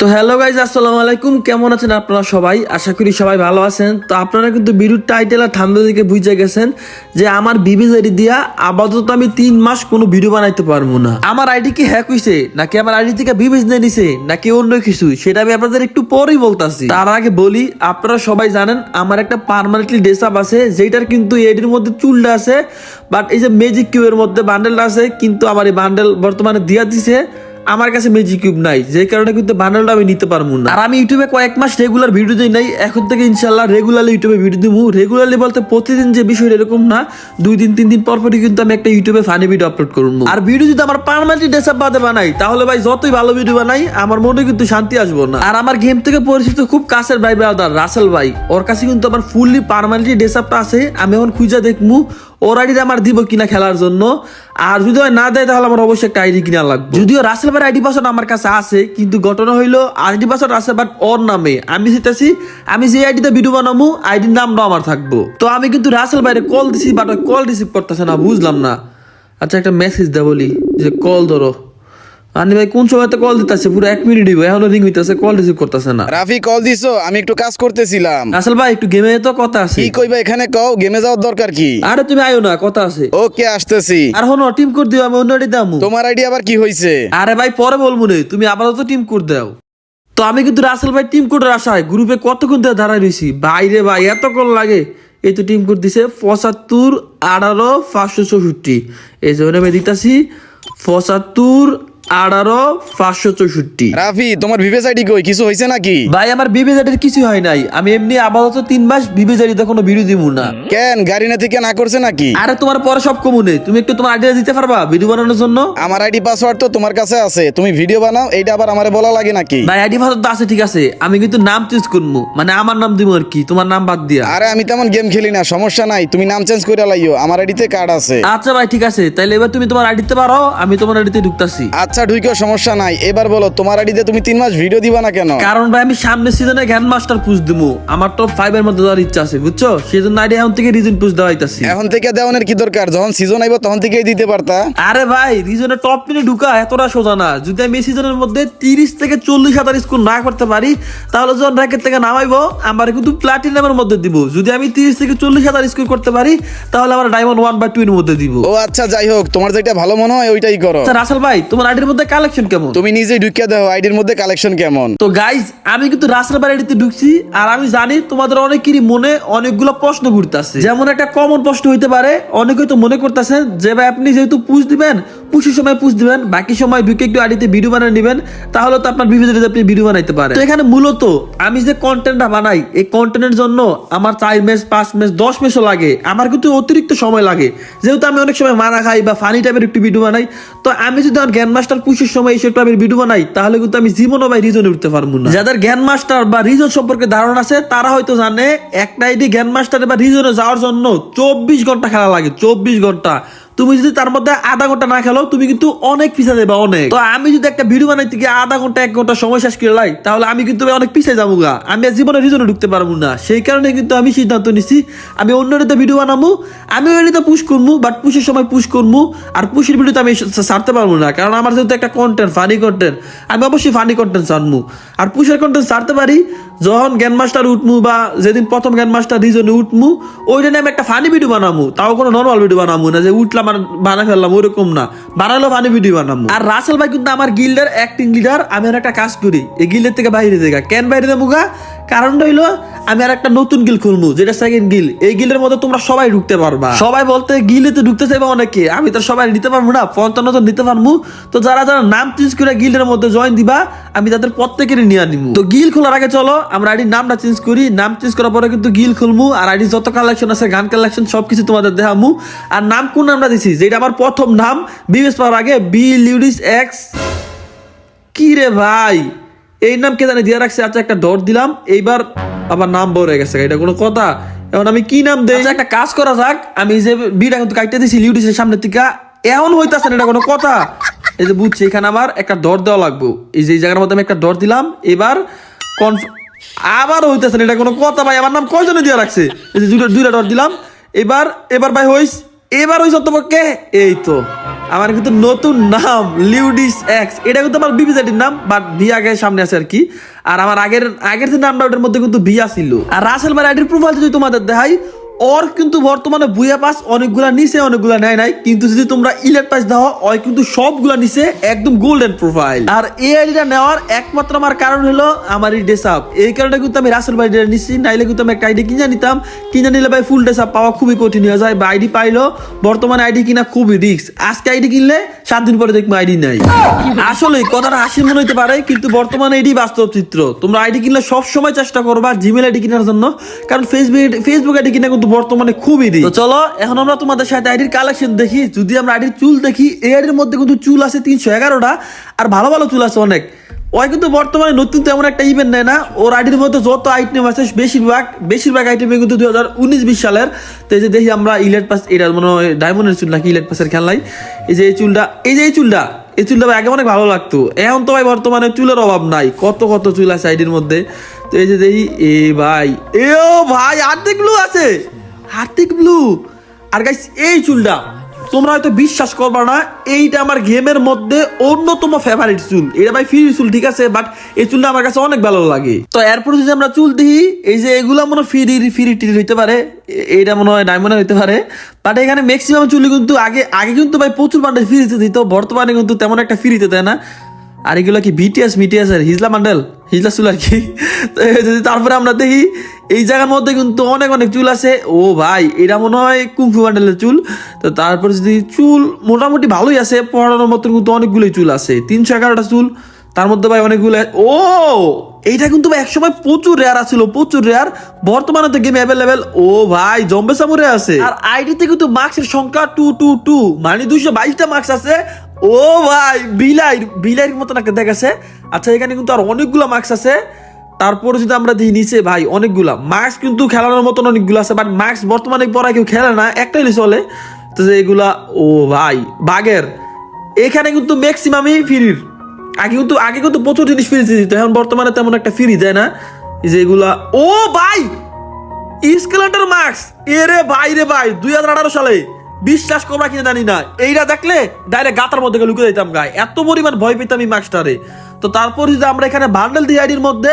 তো hello guys, আসসালামু আলাইকুম। কেমন আছেন আপনারা সবাই? আশা করি সবাই ভালো আছেন। তো আপনারা কিন্তু বিরুর টাইটেল আর থাম্বেল দিকে বুঝে গেছেন যে আমার বিবিজারি দিয়া আপাতত আমি তিন মাস কোনো ভিডিও বানাইতে পারব না। আমার আইডি কি হ্যাক হইছে, নাকি আমার আইডি থেকে বিবিজ নিয়ে নিছে, নাকি অন্য কিছু? সেটা আমি আপনাদের একটু পরেই বলতাছি। তার আগে বলি, আপনারা সবাই জানেন, আমার একটা পার্মানেন্টলি ডেসাপ আছে যেটার কিন্তু এডির মধ্যে চুলটা আছে বাট এই যে ম্যাজিক কিউবের মধ্যে বান্ডেলটা আছে, কিন্তু আমার এই বান্ডেল বর্তমানে দিয়া দিছে। আমার কাছে ম্যাজিক কিউব নাই, যে কারণে কিন্তু বান্ডেলটা আমি নিতে পারব না। আর আমি ইউটিউবে কয়েক মাস রেগুলার ভিডিও দিই নাই, এখন থেকে ইনশাল্লাহ রেগুলারলি ইউটিউবে ভিডিও দিব রেগুলারলি বলতে প্রতিদিন যে বিষয় এরকম না, দুই দিন, তিন দিন পর পরই কিন্তু আমি একটা ইউটিউবে ফানি ভিডিও আপলোড করব। আর ভিডিও যদি আমার পারমানেন্টলি ডেসাপ বাদে বানাই, তাহলে ভাই যতই ভালো ভিডিও বানাই, আমার মনে কিন্তু শান্তি আসব না। আর আমার গেম থেকে পরিচিত খুব কাছের ভাই ব্রাদার রাসেল ভাই, ওর কাছে কিন্তু আমার ফুললি পারমানেন্টলি ডেসাপটা আছে, আমি এখন খুঁজে দেখমু ওর আইডি আমার দিব কিনা খেলার জন্য। আর যদি না দেয়, তাহলে আমার অবশ্যই একটা আইডি কিনা লাগবে। যদিও রাসেল ভাই আইডি পাসওয়ার্ড আমার কাছে আছে, কিন্তু ঘটনা হইল আইডি পাসওয়ার্ড আছে বাট ওর নামে। আমি চাইতেছি আমি যে আইডিতে ভিডিও বানাবো আইডির নামটাও আমার থাকব। তো আমি কিন্তু রাসেল ভাইয়ের কল দিছি বাট কল রিসিভ করতেছে না, বুঝলাম না। আচ্ছা একটা মেসেজ দে বলি, যে কল ধরো। আনি ভাই কোন সময় কল দিতেছে? পুরো এক মিনিট দিব এখনও রিং হইতেছে কল রিসিভ করতেছে না। রাফি কল দিছো? আমি একটু কাজ করতেছিলাম। রাসেল ভাই একটু গেমে তো কথা আছে। কি কইবা এখানে কও গেমে যাওয়ার দরকার কি? আরে তুমি আয়ো না কথা আছে। ওকে আসতেছি। আর হনো টিম কোড দিও আমি অন্য আইডি দামু। তোমার আইডি আবার কি হইছে? আরে ভাই পরে বলব নে তুমি আপাতত টিম কোড দাও। তো আমি কিন্তু রাসেল ভাই টিম কোডের আশায় গ্রুপে কতক্ষণ ধরে দাঁড়ায় রয়েছি বাইরে ভাই এতক্ষণ লাগে। এই তো টিম কোড দিছে পঁচাত্তর আঠারো পাঁচশো চৌষট্টি। এই জন্য আমি দিতাছি পঁচাত্তর আঠারো পাঁচশো চৌষট্টি। রাফি তোমার ভিভেস আইডি কই? কিছু হইছে নাকি? ভাই আমার কিছু হয় নাই। আমি এমনি আপাতত তিন মাস কোনো ভিডিও দিব না। কেন? গাড়ি না থেকে না করছে নাকি? আরে তোমার পরে সব কমুনে। তুমি একটু তোমার আইডিয়া দিতে পারবা ভিডিও বানানোর জন্য? আমার আইডি পাসওয়ার্ড তো তোমার কাছে আছে। তুমি ভিডিও বানাও এইটা আবার আমারে বলা লাগে নাকি? ভাই আইডি ভাষা তো আছে ঠিক আছে। আমি কিন্তু নাম চেঞ্জ করব মানে আমার নাম দিব আর কি তোমার নাম বাদ দিয়া। আরে আমি তেমন গেম খেলি না সমস্যা নাই। তুমি নাম চেঞ্জ করে লাইও আমার আইডিতে কার্ড আছে। আচ্ছা ভাই ঠিক আছে। তাইলে এবার তুমি তোমার আইডিতে পারো আমি তোমার আইডিতে ঢুকতাছি। আচ্ছা ঢুকেও সমস্যা নাই। এবার বলো তোমার আইডিতে তুমি তিন মাস ভিডিও দিবা না কেন? কারণ ভাই আমি সামনের সিজনে গ্যান মাস্টার পুষ দিবো আমার টপ ফাইভ এর মধ্যে দেওয়ার ইচ্ছা আছে বুঝছ? সেই জন্য আইডি এখন থেকে রিজন পুষ দেওয়া হইতাছি। এখন থেকে দেওয়ানের কি দরকার? যখন সিজন আইব তখন থেকেই দিতে পারতা। আরে ভাই রিজনে টপ মিনে ঢুকা এতটা সোজা না। যদি আমি এই সিজনের মধ্যে তিরিশ থেকে চল্লিশ হাজার স্কোর না করতে পারি তাহলে যখন র্যাকেট থেকে নামাইবো আমার কিন্তু প্লাটিনামের মধ্যে দিব। যদি আমি তিরিশ থেকে চল্লিশ হাজার স্কোর করতে পারি তাহলে আমার ডায়মন্ড ওয়ান বা টু এর মধ্যে দিব। ও আচ্ছা যাই হোক তোমার যেটা ভালো মনে হয় ওইটাই করো। আচ্ছা রাসেল ভাই তোমার আইডির মধ্যে কালেকশন কেমন? তুমি নিজে ঢুকিয়ে দাও আইডির মধ্যে কালেকশন কেমন? তো গাইজ আমি কিন্তু রাসেল বাড়িতে ঢুকছি আর আমি জানি তোমাদের অনেকেরই মনে অনেকগুলো প্রশ্ন ঘুরতেছে। যেমন একটা কমন প্রশ্ন হইতে পারে অনেকেই তো মনে করতেছেন যে ভাই আপনি যেহেতু পুষ দিবেন পুষির সময় পুষ দিবেন, বাকি সময় ঢুকে একটু আড়িতে ভিডিও বানিয়ে নেবেন, তাহলে তো আপনার বিভিন্ন আপনি ভিডিও বানাইতে পারেন। তো এখানে মূলত আমি যে কন্টেন্টটা বানাই, এই কন্টেন্টের জন্য আমার চার মেস, পাঁচ মেস, দশ মেসও লাগে। আমার কিন্তু অতিরিক্ত সময় লাগে। যেহেতু আমি অনেক সময় মারা খাই বা ফানি টাইপের একটু ভিডিও বানাই, তো আমি যদি আমার জ্ঞান মাস্টার পুষির সময় এইসব টাইপের ভিডিও বানাই, তাহলে কিন্তু আমি জীবনও বা রিজনে উঠতে পারব না। যাদের জ্ঞান মাস্টার বা রিজন সম্পর্কে ধারণা আছে, তারা হয়তো জানে একটা আইডি জ্ঞান মাস্টার বা রিজনে যাওয়ার জন্য চব্বিশ ঘণ্টা খেলা লাগে, চব্বিশ ঘণ্টা। তুমি যদি তার মধ্যে আধা ঘণ্টা না খেলো, তুমি কিন্তু অনেক পিছিয়ে দেবে অনেক। তো আমি যদি একটা ভিডিও বানাইতে গিয়ে আধা ঘণ্টা, এক ঘণ্টা সময় শেষ করে লাই, তাহলে আমি কিন্তু অনেক পিছিয়ে যাব গা। আমি আর জীবনে রিজনে ঢুকতে পারব না। সেই কারণে কিন্তু আমি সিদ্ধান্ত নিছি, আমি অন্য রিতে ভিডিও বানাবো আমি ওই রিতে পুশ করব বাট পুশের সময় পুশ করব আর পুশের ভিডিওতে আমি ছাড়তে পারব না, কারণ আমার যেহেতু একটা কন্টেন্ট ফানি কন্টেন্ট আমি অবশ্যই ফানি কন্টেন্ট ছাড়বো আর পুশের কন্টেন্ট ছাড়তে পারি যখন জ্ঞান মাস্টার উঠমু বা যেদিন প্রথম জ্ঞান মাস্টার রিজনে উঠমু ওই দিনে আমি একটা ফানি ভিডিও বানামু। তাও কোনো নর্মাল ভিডিও বানামু না, যে উঠলাম আর বানা ফেললাম ওরকম না। বানালো ফানি ভিডিও বানামু। আর রাসেল ভাই কিন্তু আমার গিল্ডার অ্যাক্টিং লিডার আমি একটা কাজ করি। এই গিল্ডের থেকে বাইরে দেখা কেন বাইরে দেবো গা? কারণটা হইল, আমি আর একটা নতুন গিল খুলবো, যেটা সেকেন্ড গিল। এই গিলের মধ্যে তোমরা সবাই ঢুকতে পারবা। সবাই বলতে গিলে তো ঢুকতে চাইবে অনেকে। আমি তো সবাই নিতে পারব না, পঞ্চান্ন জন নিতে পারব। তো যারা যারা নাম চেঞ্জ করে গিলের মধ্যে জয়েন দিবা, আমি তাদের প্রত্যেকেরই নিয়ে নিব তো গিল খোলার আগে চলো, আমরা আইডির নামটা চেঞ্জ করি। নাম চেঞ্জ করার পরে কিন্তু গিল খুলমু, আর আইডি যত কালেকশন আছে, গান কালেকশন সবকিছু তোমাদের দেখামু। আর নাম কোন নামটা দিছি? যেটা আমার প্রথম নাম, বিবেশ পাওয়ার আগে বি লিউডিস এক্স কি রে ভাই? এই নাম কে জানি দিয়ে রাখছে? আচ্ছা একটা ডট দিলাম। এইবার আবার নাম বড় হয়ে গেছে এটা কোনো কথা। এখন আমি কি নাম দেই? আচ্ছা, একটা কাজ করা যাক। আমি যে বিটা কিন্তু কাটতে দিছি লিউডিসের সামনে থেকে এমন হইতাছে না এটা কোনো কথা। এই যে বুঝছি এখানে আমার একটা ডট দেওয়া লাগবে। এই যে এই জায়গার মধ্যে আমি একটা ডট দিলাম। এবার কনফ আবার হইতাছে এটা কোনো কথা। ভাই আমার নাম কয়জনে দিয়ে রাখছে? এই যে দুইটা দুইটা ডট দিলাম। এবার এবার ভাই হইস এবার হইস তোমাকে এই তো। আমার কিন্তু নতুন নাম লিউডিস এক্স। এটা কিন্তু আমার বিবিজাটির নাম বাট ভি আগে সামনে আছে আর কি। আর আমার আগের আগের যে নামটা ওটার মধ্যে কিন্তু ভিয়া ছিল আর রাসেল আইডির প্রোফাইল যদি তোমাদের দেখাই ওর কিন্তু বর্তমানে বুয়া পাস অনেকগুলা নিচে অনেকগুলা নেয় নাই। কিন্তু যদি তোমরা ইলেট পাস দাও, ওই কিন্তু সবগুলা নিচে একদম গোল্ডেন প্রোফাইল আর এই আইডিটা নেওয়ার একমাত্র আমার কারণ হলো আমার এই ডেস আপ এই কারণে কিন্তু আমি রাসেল ভাই নিচ্ছি নাইলে কিন্তু আমি একটা আইডি কিনে নিতাম। কিনে নিলে ভাই ফুল ডেস আপ পাওয়া খুবই কঠিন হয়ে যায়, বা আইডি পাইলো বর্তমানে আইডি কিনা খুবই রিস্ক আজকে আইডি কিনলে সাত দিন পরে দেখব আইডি নাই। আসলে কথাটা হাসি মনে হতে পারে, কিন্তু বর্তমানে এটি বাস্তব চিত্র। তোমরা আইডি কিনলে সব সময় চেষ্টা করবা জিমেল আইডি কেনার জন্য, কারণ ফেসবুক ফেসবুক আইডি কিনা কিন্তু বর্তমানে খুবই রিস্ক তো চলো, এখন আমরা তোমাদের সাথে আইডির কালেকশন দেখি। যদি আমরা আইডির চুল দেখি এই আইডির মধ্যে কিন্তু চুল আছে তিনশো এগারোটা, আর ভালো ভালো চুল আছে অনেক। ওই কিন্তু বর্তমানে নতুন তেমন একটা ইভেন্ট নেয় না। ওর আইডির মধ্যে যত আইটেম আছে, বেশিরভাগ বেশিরভাগ আইটেমে কিন্তু দুই হাজার উনিশ, বিশ সালের। তো এই যে দেখি আমরা ইলেট পাস এটা মনে ডায়মন্ডের চুল নাকি ইলেট পাসের খেলনাই এই যে এই চুলটা, এই যে এই চুলটা এই চুলটা আগে অনেক ভালো লাগতো। এখন তো ভাই বর্তমানে চুলের অভাব নাই। কত কত চুল আছে আইডির মধ্যে। তো এই যে দেখি, এ ভাই এ ভাই আর্থিক ব্লু আছে। আর্থিক ব্লু। আর গাইস এই চুলটা, তোমরা হয়তো বিশ্বাস করবা না, এইটা আমার গেমের মধ্যে অন্যতম ফেভারিট চুল। এটা ভাই ফ্রি চুল, ঠিক আছে? বাট এই চুলটা আমার কাছে অনেক ভালো লাগে। তো এরপর যদি আমরা চুল দিই, এই যে এগুলা মনে ফ্রি ফ্রি টিরি হইতে পারে। এইটা মনে হয় ডায়মন্ডের হইতে পারে। বাট এখানে ম্যাক্সিমাম চুলি কিন্তু আগে আগে কিন্তু ভাই প্রচুর বান্ডেল ফ্রিতে দিত, বর্তমানে কিন্তু তেমন একটা ফ্রিতে দেয় না। আর এগুলো কি বিটিএস মিটিএস আর হিজলা মান্ডেল হিজলা চুল আর কি। তারপরে আমরা দেখি এই জায়গার মধ্যে কিন্তু অনেক অনেক চুল আছে। ও ভাই, এটা মনে হয় কুমফু মান্ডেলের চুল। তো তারপরে যদি চুল মোটামুটি ভালোই আছে, পড়ানোর মতন কিন্তু অনেকগুলোই চুল আছে। তিনশো এগারোটা চুল, তার মধ্যে ভাই অনেকগুলো ও! এইটা কিন্তু ভাই একসময় প্রচুর রেয়ার আছিল প্রচুর রেয়ার বর্তমানে তো গেম অ্যাভেলেবেল ও ভাই, জম্বে সামুরে আছে। আর আইডিতে কিন্তু মার্কসের সংখ্যা টু টু টু মানে দুইশো বাইশটা মার্কস আছে। ও ভাই বিলাই বিলাইয়ের মতন একটা দেখাছে আচ্ছা এখানে কিন্তু আর অনেকগুলো মার্কস আছে। তারপরে যদি আমরা দেখি নিচে, ভাই, অনেকগুলা। মার্কস কিন্তু খেলানোর মতন অনেকগুলো আছে বাট মার্কস বর্তমানে পড়া কেউ খেলে না, একটাই চলে তো যে এগুলা, ও ভাই বাগের এখানে কিন্তু ম্যাক্সিমামই ফ্রির আগে কিন্তু আগে কিন্তু প্রচুর জিনিস ফ্রি দিত, এখন বর্তমানে তেমন একটা ফ্রি দেয় না। এই যে এগুলা, ও ভাই স্কেলেটার মার্কস এ রে ভাই রে ভাই, দুই হাজার আঠারো সালে। বিশ্বাস করবা কিনা জানি না। এইরা দেখলে ডাইরেক্ট গাতার মধ্যে লুকে দিতাম গায়ে। এত পরিমাণ ভয় পেতাম এই মাস্টারে তো তারপর যদি আমরা এখানে বান্ডেল দিই আইডির মধ্যে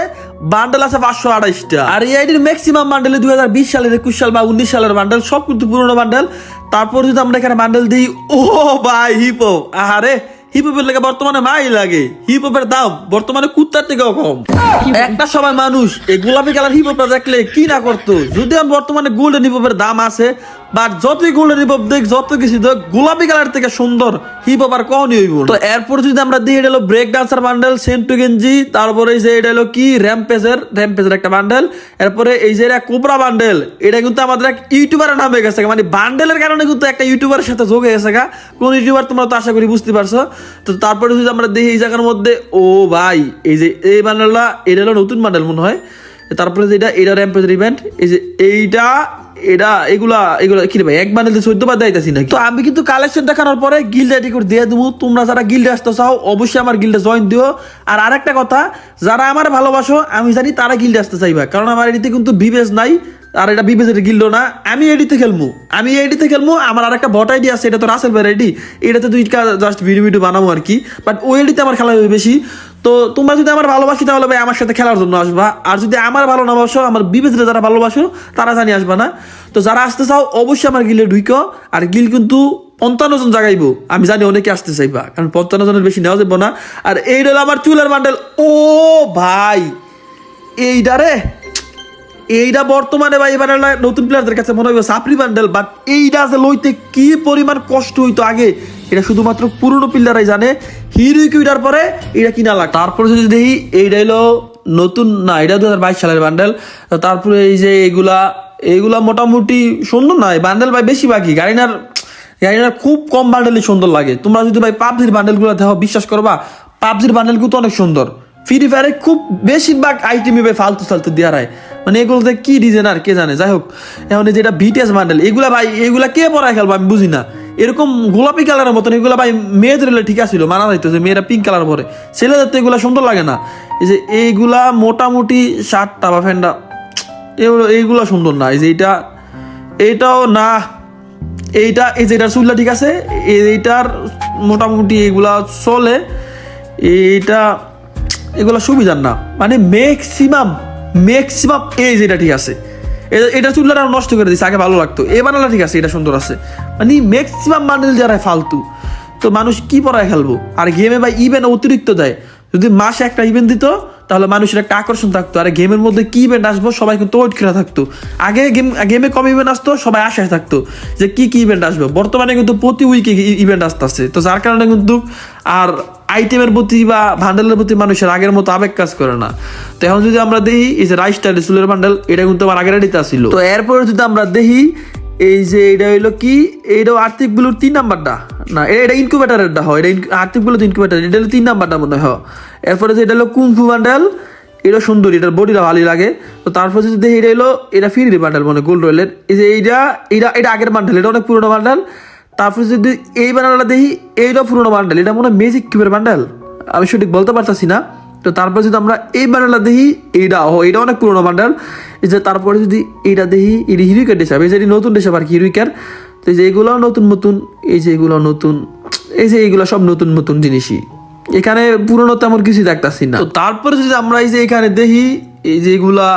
বান্ডেল আছে পাঁচশো আড়াইশটা আর এই আইডির ম্যাক্সিমাম বান্ডেলে দুই হাজার বিশ সালের, একুশ সাল বা উনিশ সালের বান্ডেল সব কিন্তু পুরোনো বান্ডেল তারপর যদি আমরা এখানে বান্ডেল দিই, ও ভাই হিপো, আহারে! হিপহপের লেগে বর্তমানে মাই লাগে। হিপহপের দাম বর্তমানে কুত্তার থেকেও কম। একটা সময় মানুষ এই গোলাপি কালার হিপহপটা দেখলে কি না করতো? যদি বর্তমানে গোল্ডেন হিপহপের দাম আছে বাট যতই গোল্ডেন হিপহপ দেখ যত কিছু দেখ, গোলাপি কালার থেকে সুন্দর হিপহপ আর কখনই হইব তো এরপর যদি আমরা দেখি, এটা ব্রেক ডান্সার বান্ডেল সেন্টু গেঞ্জি তারপরে এই যে এটা হলো কি? র্যাম্পেজের র্যাম্পেজের একটা বান্ডেল এরপরে এই যে এটা কোবরা বান্ডেল এটা কিন্তু আমাদের এক ইউটিউবারের নামে গেছে মানে বান্ডেলের কারণে কিন্তু একটা ইউটিউবারের সাথে যোগ হয়ে গেছে। কোন ইউটিউবার তোমরা তো আশা করি বুঝতে পারছ। তো তারপরে যদি আমরা দেখি এই জায়গার মধ্যে, ও ভাই, এই যে এই বান্ডেলটা, এটা হলো নতুন বান্ডেল মনে হয়। তারপরে যেটা এটা র্যাম্পেজের ইভেন্ট এই যে এইটা, এটা, এগুলা এগুলা, কি ভাই, এক বান্ডেল চোদ্দ বার দেখাইতেছি নাকি? তো আমি কিন্তু কালেকশন দেখানোর পরে গিল্ড করে দিয়ে দেবো। তোমরা যারা গিল্ডে আসতে চাও, অবশ্যই আমার গিল্ডে জয়েন দিও। আর আরেকটা কথা, যারা আমার ভালোবাসো, আমি জানি তারা গিল্ডে আসতে চাইবা। কারণ আমার এডিতে কিন্তু বিবেজ নাই। আর এটা বিবেজের গিল্ড না, আমি এডিতে খেলব আমি এডিতে খেলব আমার আর একটা বট আইডি আছে, এটা তো রাসেল ভাই আইডি এটাতে দুই জাস্ট ভিডিও ভিডিও বানাবো আর কি। বাট ওই এডিতে আমার খেলা হবে বেশি। তো তোমরা যদি আমার ভালোবাসি, তাহলে ভাই আমার সাথে খেলার জন্য আসবা। আর যদি আমার ভালো না বাসো আমার বিবেচনা যারা ভালোবাসো, তারা জানি আসবা না। তো যারা আসতে চাও, অবশ্যই আমার গিলে ঢুইকো। আর গিল কিন্তু পঞ্চান্ন জন জাগাইবো। আমি জানি অনেকে আসতে চাইবা, কারণ পঞ্চান্ন জনের বেশি নেওয়া যাব না। আর এই হলো আমার চুলের বান্ডেল, ও ভাই এইটা রে। এইটা বর্তমানে ভাই এবার নতুন প্লেয়ারদের কাছে মনে হবে সাপরি বান্ডেল বাট এইটা যে লইতে কি পরিমাণ কষ্ট হইতো আগে, এটা শুধুমাত্র পুরনো প্লেয়ারাই জানে। হিরো কিউটার পরে এটা কিনা লাগ। তারপরে যদি দেখি এইটা হলো নতুন না এটা দু হাজার বাইশ সালের বান্ডেল। তারপরে এই যে এগুলা এগুলা মোটামুটি সুন্দর নয়। বান্ডেল ভাই বেশি বাকি। গাড়িনার গাড়িনার খুব কম বান্ডেলই সুন্দর লাগে। তোমরা যদি ভাই পাবজির বান্ডেলগুলো দেখো, বিশ্বাস করবা, পাবজির বান্ডেলগুলো তো অনেক সুন্দর। ফ্রি ফায়ারে খুব বেশিরভাগ আইটেমই ভাই ফালতু ফালতু দেওয়া হয় মানে এগুলোতে কি ডিজাইন আর কে জানে? যাই হোক, এখন যেটা বিটিএস বান্ডেল এগুলা ভাই, এগুলা কে পরায় খেলব আমি বুঝি না। এরকম গোলাপি কালারের মতন এগুলা ভাই মেয়েদের ঠিক আছিল, মানা যাইতো যে মেয়েরা পিঙ্ক কালার পরে। ছেলেদের তো এগুলা সুন্দর লাগে না। এই যে এইগুলা মোটামুটি শার্টটা বা ফ্যানটা এগুলো, এইগুলা সুন্দর না। এই যে এইটা, এইটাও না। এইটা, এই যে এটার চুল্লা ঠিক আছে এইটার মোটামুটি এগুলা চলে। এইটা এগুলা সুবিধার না। মানে ম্যাক্সিমাম ম্যাক্সিমাম এজ এটা ঠিক আছে। এটা চুল্লাটা নষ্ট করে দিচ্ছে আগে ভালো লাগতো। এ বানালা ঠিক আছে, এটা সুন্দর আছে। মানে ম্যাক্সিমাম বান্ডেল যারা ফালতু। তো মানুষ কি পড়ায় খেলব? আর গেমে বা ইভেন্ট অতিরিক্ত দেয়। যদি মাসে একটা ইভেন্ট দিত তাহলে মানুষের একটা আকর্ষণ থাকতো। আর গেমের মধ্যে কি ইভেন্ট আসব? সবাই কিন্তু ওয়েট করে থাকতো। আগে গেম গেমে কম ইভেন্ট আসতো, সবাই আশায় থাকতো যে কি কি ইভেন্ট আসবে। বর্তমানে কিন্তু প্রতি উইকে ইভেন্ট আসতেছে। তো যার কারণে কিন্তু আর আইটেমের প্রতি বা ভান্ডেলের প্রতি মানুষের আগের মতো আবেগ কাজ করে না। তো এখন যদি আমরা দেখি, এই যে রাইস স্টাইল চুলের বান্ডেল এটা কিন্তু আমার আগের আসছিল তো এরপরে যদি আমরা দেখি এই যে এটা হইল কি? এইটাও আর্থিকগুলোর তিন নাম্বারটা। না, এটা ইনকিউবেটারেরটা হয়। এটা আর্থিকগুলো ইনকিউবেটার এটা হলো তিন নাম্বারটা মনে হয়। এরপরে যে এটা হলো কুমফু বান্ডেল এটা সুন্দর, এটার বডিটা ভালোই লাগে। তো তারপর যদি দেখি এটা হলো এটা ফ্রি বান্ডেল মানে গোল্ড রয়েলের এই যে এইটা এটা এটা আগের বান্ডেল এটা অনেক পুরোনো বান্ডেল তারপর যদি এই বান্ডেলটা দেখি এইটা পুরোনো বান্ডেল এটা মনে হয় মেজিক কিউবের বান্ডেল আমি সঠিক বলতে পারতাছি না। তো তারপর যদি আমরা এই বান্ডেলটা দেখি এইটা ও এটা অনেক পুরোনো বান্ডেল। এই যে তারপরে যদি এইটা দেখি এটা হিরুইকার ডিসাব এই যে এটি নতুন ডিসাব আর কি, হিরুইকার। তো এই যে এগুলো নতুন নতুন, এই যে এগুলো নতুন, এই যে এগুলো সব নতুন নতুন জিনিসই। এখানে পুরনো তেমন কিছু দেখতেছি না। তো তারপরে যদি আমরা এই যে এখানে দেখি এই যে এগুলা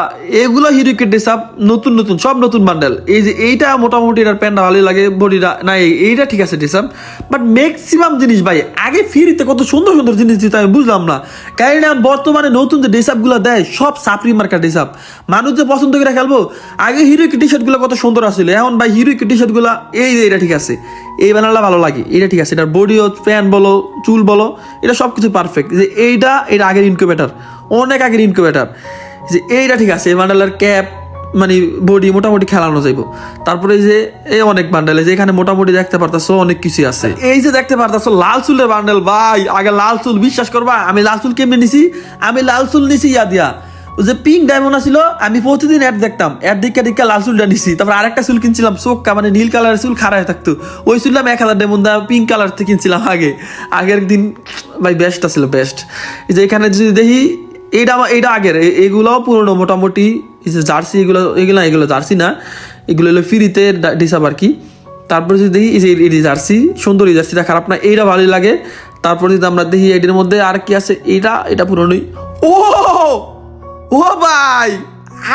এগুলা হিরোকেট ডিসাপ নতুন নতুন, সব নতুন বান্ডেল এই যে এইটা মোটামুটি এটার প্যান্টটা ভালোই লাগে বডিটা না এইটা ঠিক আছে ডিসাপ বাট ম্যাক্সিমাম জিনিস ভাই, আগে ফ্রিতে কত সুন্দর সুন্দর জিনিস দিত আমি বুঝলাম না। কারণ বর্তমানে নতুন যে ডিসাপগুলো দেয়, সব সাপরি মার্কা ডিসাপ মানুষ যে পছন্দ করে খেলব, আগে হিরোইক টি শার্টগুলো কত সুন্দর আসছিল এখন ভাই হিরোইক টি শার্টগুলো এই যে এটা ঠিক আছে। এই বানালা ভালো লাগে এটা ঠিক আছে। এটার বডিও প্যান্ট বলো, চুল বলো, এটা সব কিছু পারফেক্ট যে এইটা, এটা আগের ইনকিউবেটার অনেক আগের ইনকিউবেটার যে এইটা ঠিক আছে, এই বান্ডালের ক্যাপ মানে বডি মোটামুটি খেলানো যাইব। তারপরে যে এই অনেক বান্ডেল যে এখানে মোটামুটি দেখতে পারতাছো অনেক কিছু আছে। এই যে দেখতে পারতাছো লাল চুলের বান্ডেল, ভাই, আগে লাল চুল বিশ্বাস করবা, আমি লাল চুল কেমনে নিছি? আমি লাল চুল নিছি ইয়া দিয়া। ওই যে পিঙ্ক ডায়মন্ড আছিল, আমি প্রতিদিন অ্যাড দেখতাম অ্যাড দিকে দিকে লাল চুলটা নিছি। তারপর আরেকটা চুল কিনছিলাম চোখকা মানে নীল কালারের চুল খারাপ থাকতো। ওই চুলটা আমি এক হাজার ডায়মন্ড পিঙ্ক কালার থেকে কিনছিলাম আগে। আগের দিন, ভাই বেস্ট ছিল বেস্ট যে এখানে যদি দেখি এইটা এইটা আগের এগুলোও পুরনো মোটামুটি জার্সি এগুলো এগুলো এগুলো জার্সি না, এগুলো হলো ফ্রিতে ডিসাব আর কি। তারপরে যদি দেখি, এই জার্সি, সুন্দর এই জার্সিটা খারাপ না এইটা ভালোই লাগে। তারপরে যদি আমরা দেখি এটির মধ্যে আর কি আছে? এইটা এটা পুরনোই। ও! ও ভাই!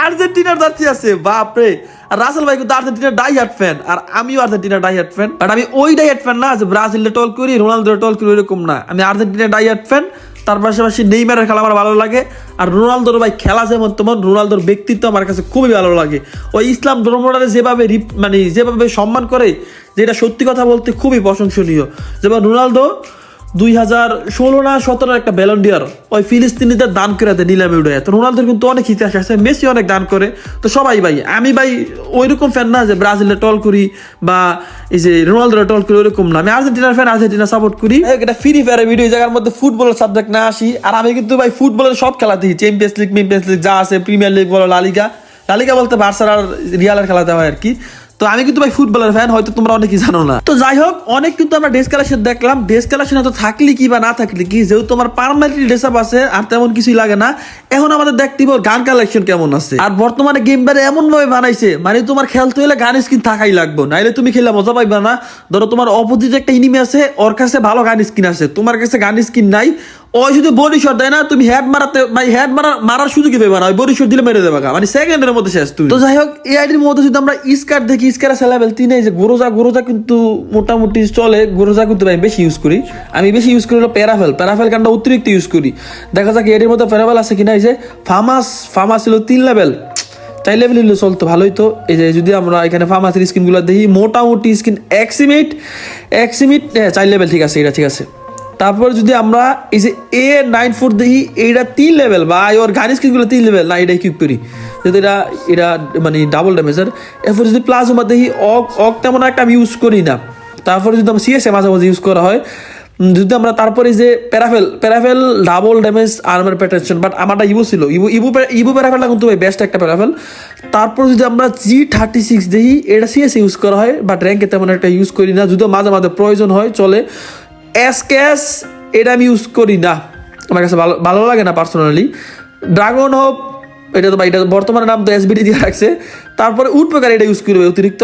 আর্জেন্টিনার জার্সি আছে, বাপরে! আর রাসেল ভাই কিন্তু আর্জেন্টিনার ডাই হার্ট ফ্যান, আর আমিও আর্জেন্টিনার ডাই হার্ট ফ্যান। বাট আমি ওই ডাই হার্ট ফ্যান না, যে ব্রাজিলে টল করি রোনালদো টল করি, ওইরকম না। আমি আর্জেন্টিনার ডাই হার্ট ফ্যান তার পাশাপাশি নেইমারের খেলা আমার ভালো লাগে। আর রোনালদোর ভাই খেলা যেমন তেমন, রোনালদোর ব্যক্তিত্ব আমার কাছে খুবই ভালো লাগে। ওই ইসলাম ধর্মটারে যেভাবে মানে যেভাবে সম্মান করে, যেটা সত্যি কথা বলতে খুবই প্রশংসনীয়। যেমন রোনালদো দুই হাজার ষোলো না সতেরো একটা ব্যালন্ডিয়ার ওই ফিলিস্তিনিদের দান করে দেয়, নিলামে উঠে তো রোনালদোর কিন্তু অনেক ইতিহাস আছে, মেসি অনেক দান করে। তো সবাই ভাই, আমি ভাই ওই রকম ফ্যান না যে ব্রাজিলের টল করি বা এই যে রোনালদোর টল করি ওরকম না। আমি আর্জেন্টিনার ফ্যান আর্জেন্টিনা সাপোর্ট করি। এটা ফ্রি ফায়ারের ভিডিও জায়গার মধ্যে ফুটবলের সাবজেক্ট না আসি। আর আমি কিন্তু ভাই ফুটবলের সব খেলা দেখি। চ্যাম্পিয়ন্স লিগ চ্যাম্পিয়ন্স লিগ যা আছে প্রিমিয়ার লিগ বলো লালিগা লালিগা বলতে বার্সার আর রিয়ালের খেলাতে হয় আর কি। তো আমি কিন্তু ভাই ফুটবলের ফ্যান হয়তো তোমরা অনেকেই জানো না। তো যাই হোক, অনেক কিন্তু আমরা ড্রেস কালেকশন দেখলাম। ড্রেস কালেকশন তো থাকলে কি বা না থাকলে কি, যেহেতু তোমার পারমানেন্টলি ড্রেস আপ আছে, আর তেমন কিছুই লাগে না। এখন আমাদের দেখতে হবে গান কালেকশন কেমন আছে। আর বর্তমানে গেম বারে এমন ভাবে বানাইছে মানে তোমার খেলতে হলে গান স্কিন থাকাই লাগবে। নাইলে তুমি খেলে মজা পাইবা না। ধরো তোমার অপোজিট একটা ইনিমি আছে, ওর কাছে ভালো গান স্কিন আছে। তোমার কাছে গান স্কিন নাই ওই যদি বডি শট দেয় না? তুমি হেড মারাতে ভাই হেড মারার মারার সুযোগই পেবে না, ওই বডি শট দিলে মেরে দেবে। মানে সেকেন্ডের মধ্যে শেষ তুমি। তো যাই হোক এই আইডির মধ্যে যদি আমরা স্কার দেখি স্কার সেলাবেল তিনে যে গোরোজা গোরোজা কিন্তু মোটামুটি চলে গোরোজা কিন্তু ভাই বেশি ইউজ করি। আমি বেশি ইউজ করি হলো প্যারাফেল প্যারাফেল গানটা অতিরিক্ত ইউজ করি। দেখা যাক এটির মধ্যে প্যারাফেল আছে কিনা, এই যে ফার্মাস ফার্মাস ছিল তিন লেভেল চার লেভেল হলে চলতো, ভালোই তো। এই যে যদি আমরা এখানে ফার্মাসির স্কিনগুলো দেখি, মোটামুটি স্কিন এক্সিমিট এক্সিমিট হ্যাঁ চার লেভেল ঠিক আছে, এটা ঠিক আছে। তারপর যদি আমরা এই যে এ নাইন ফোর দেখি, এইটা তিন লেভেল বা ওর গাড়ি স্কিনগুলো তিন লেভেল না এটা কিউব করি। যদি এটা এটা মানে ডাবল ড্যামেজের এরপর যদি প্লাজমা দেখি, অক অক তেমন একটা আমি ইউজ করি না। তারপরে যদি আমরা সিএসএ মাঝে মাঝে ইউজ করা হয় যদি আমরা তারপরে যে parafal parafal double damage armour প্যাটেনশন but আমারটা ইভো ছিল। ইভো প্যা- ইভো প্যারাফেলটা কিন্তু ভাই বেস্ট একটা প্যারাফেল তারপর যদি আমরা জি থার্টি সিক্স দেখি এটা সিএস ইউজ করা হয় বাট র্যাঙ্কে তেমন একটা ইউজ করি না। যদিও মাঝে মাঝে প্রয়োজন হয়, চলে। এস ক্যাশ এটা আমি ইউজ করি না। আমার কাছে ভালো ভালো লাগে না পার্সোনালি ড্রাগন হোপ এটা তো ভাই, এটা বর্তমানে নাম তো এসবিডি দিয়ে রাখছে। তারপরে উড প্রকার এটা ইউজ করবে অতিরিক্ত।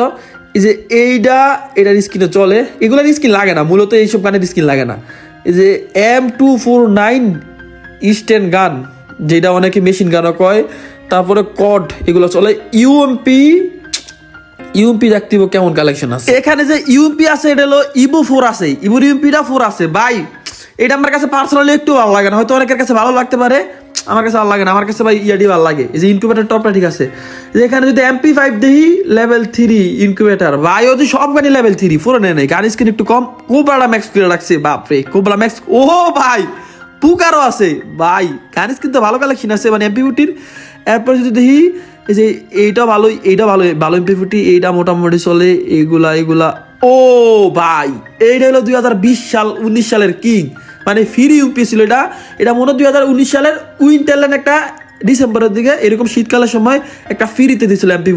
এই যে এইটা এটার স্ক্রিনে চলে। এগুলোর স্ক্রিন লাগে না, মূলত এইসব গানের স্ক্রিন লাগে না। এই যে এম টু ফোর নাইন ইস্টেন গান, যেটা অনেকে মেশিন গানও কয়। তারপরে কড এগুলো চলে। ইউএমপি ইউএমপি দেখতে কেমন কালেকশন আছে। এখানে যে ইউএমপি আছে, এটা হলো ইবো ফোর আছে। ইবোর ইউএমপিটা ফোর আছে। ভাই, এটা আমার কাছে পার্সোনালি একটু ভালো লাগে না। হয়তো অনেকের কাছে ভালো লাগতে পারে, আমার কাছে ভালো লাগে না। আমার কাছে ভাই ইয়াডি ভালো লাগে। এই যে ইনকিউবেটার টপটা ঠিক আছে। যে এখানে যদি এমপি ফাইভ দেখি লেভেল থ্রি ইনকিউবেটার ভাই ও যে সব গাড়ি লেভেল থ্রি ফোরে নেয় নাই। গাড়ি স্ক্রিন একটু কম। কোবরাটা ম্যাক্স করে রাখছে। বাপরে কোবরা ম্যাক্স ও ভাই পুকারও আছে। ভাই গাড়ি স্ক্রিন তো ভালো কালেকশন আছে মানে এমপি উটির এরপর যদি দেখি এই যে এইটা ভালো এইটা ভালো ভালো এমপি ফুটি এইটা মোটামুটি চলে, এইগুলা এইগুলা। ও ভাই, এইটা হলো দুই হাজার বিশ সাল, উনিশ সালের কিং। মানে ফ্রি ইউপি ছিল এটা। এটা মনে হয় দুই হাজার উনিশ সালের উইন্টারল্যান্ড একটা ডিসেম্বরের দিকে, এরকম শীতকালের সময় একটা ফ্রিতে দিয়েছিল এমপি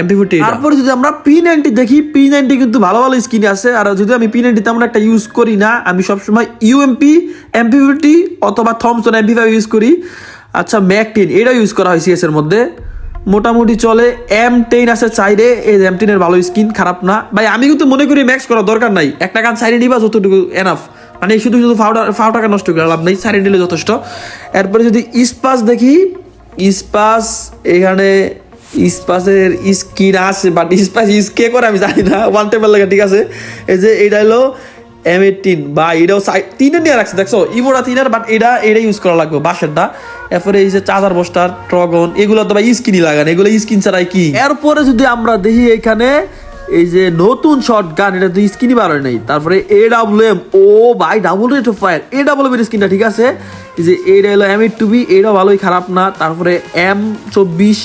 এমপি ফুটি তারপরে যদি আমরা পি নাইনটি দেখি পি নাইনটি কিন্তু ভালো ভালো স্কিন আছে। আর যদি আমি পি নাইনটি তেমন একটা ইউজ করি না, আমি সবসময় ইউএমপি এমপি ফুটি অথবা থমসন এমপি ফাইভ ইউজ করি। আচ্ছা ম্যাক টেন এটা ইউজ করা হয় সিএস এর মধ্যে। মোটামুটি চলে। এম টেন আছে চাইরে। এই এম টেনের ভালো স্কিন খারাপ না। ভাই, আমি কিন্তু মনে করি ম্যাক্স করার দরকার নাই। একটা গান সাইডে নিবা, যতটুকু এনাফ মানে শুধু শুধু ফাউটা ফাউ টাকা নষ্ট করে লাভ নেই সাইডে নিলে যথেষ্ট। এরপরে যদি ইস্পাস দেখি, ইস্পাস, এখানে ইস্পাসের স্কিন আছে বাট ইস্পাস ইস কে করে আমি জানি না। ওয়ান টেবিল লাগে, ঠিক আছে? এই যে এইটা হলো এম এইটিন বা এটাও সাই তিনে নিয়ে রাখছে দেখছ? ইভোটা তিনের বাট এটা এটা ইউজ করা লাগবে বাসেরটা এরপরে এই যে চার্জার বস্টার ট্রগন এগুলো তো ভাই স্কিনই লাগান, এগুলো স্কিন ছাড়াই কি? এরপরে যদি আমরা দেখি এখানে, এই যে নতুন শর্ট গান এটা তো স্কিনই বার নাই। তারপরে এ ডাব্লিউ এম ও ভাই double rate of fire A double M স্কিনটা ঠিক আছে? এই যে, এটা হলো এম এইট টু বি এটাও ভালোই খারাপ না। তারপরে এম চব্বিশ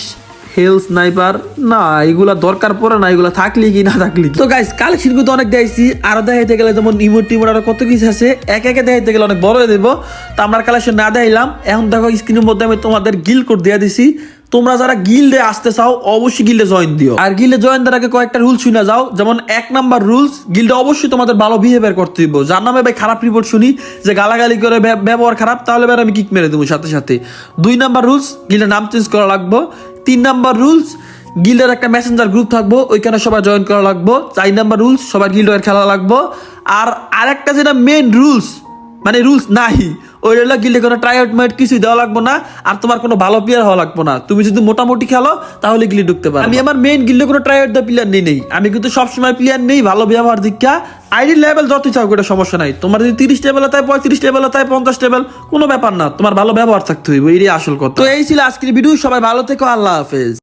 হেল স্নাইপার না, এগুলা দরকার পড়ে না, এগুলা থাকলি কি না থাকলি? তো গাইস কালেকশন কিন্তু অনেক দেখাইছি, আরও দেখাইতে গেলে যেমন ইমোট টিমোট আরও কত কিছু আছে, এক একে দেখাইতে গেলে অনেক বড় হয়ে দেবো তো আমরা কালেকশন না দেখাইলাম, এখন দেখো স্ক্রিনের মধ্যে আমি তোমাদের গিল কোড দিয়ে দিছি। তোমরা যারা গিল্ডে আসতে চাও, অবশ্যই গিল্ডে জয়েন দিও। আর গিল্ডে জয়েন দেওয়ার আগে কয়েকটা রুলস শুনে যাও, যেমন এক নাম্বার রুলস গিল্ডে অবশ্যই তোমাদের ভালো বিহেভিয়ার করতে দিব যার নামে ভাই খারাপ রিপোর্ট শুনি, যে গালাগালি করে ব্যবহার খারাপ, তাহলে ভাই আমি কিক মেরে দেবো সাথে সাথে। দুই নাম্বার রুলস গিল্ডের নাম চেঞ্জ করা লাগবো। তিন নাম্বার রুলস গিল্ডের একটা মেসেঞ্জার গ্রুপ থাকব, ওইখানে সবাই জয়েন করা লাগবো। চার নাম্বার রুলস সবার গিল্ডের খেলা লাগবো। আর আরেকটা যেটা মেন রুলস মানে রুলস নাই ওই হলো গিল্ডে কোনো ট্রাইআউট মাইট কিছুই দেওয়া লাগবে না আর তোমার কোনো ভালো প্লেয়ার হওয়া লাগবে না। তুমি যদি মোটামুটি খেলো তাহলে গিল্ডে ঢুকতে পারো। আমি আমার মেইন গিল্ডে কোনো ট্রাইআউট দেওয়া প্লেয়ার নেই নেই। আমি কিন্তু সবসময় প্লেয়ার নেই ভালো ব্যবহার দীক্ষা। আইডি লেভেল যতই চাও কোনো সমস্যা নাই। তোমার যদি তিরিশ লেভেল তাই পঁয়ত্রিশ লেভেল তাই পঞ্চাশ লেভেল কোনো ব্যাপার না। তোমার ভালো ব্যবহার থাকতে হইব এটাই আসল কথা। তো এই ছিল আজকের ভিডিও সবাই ভালো থেকো আল্লাহ হাফেজ।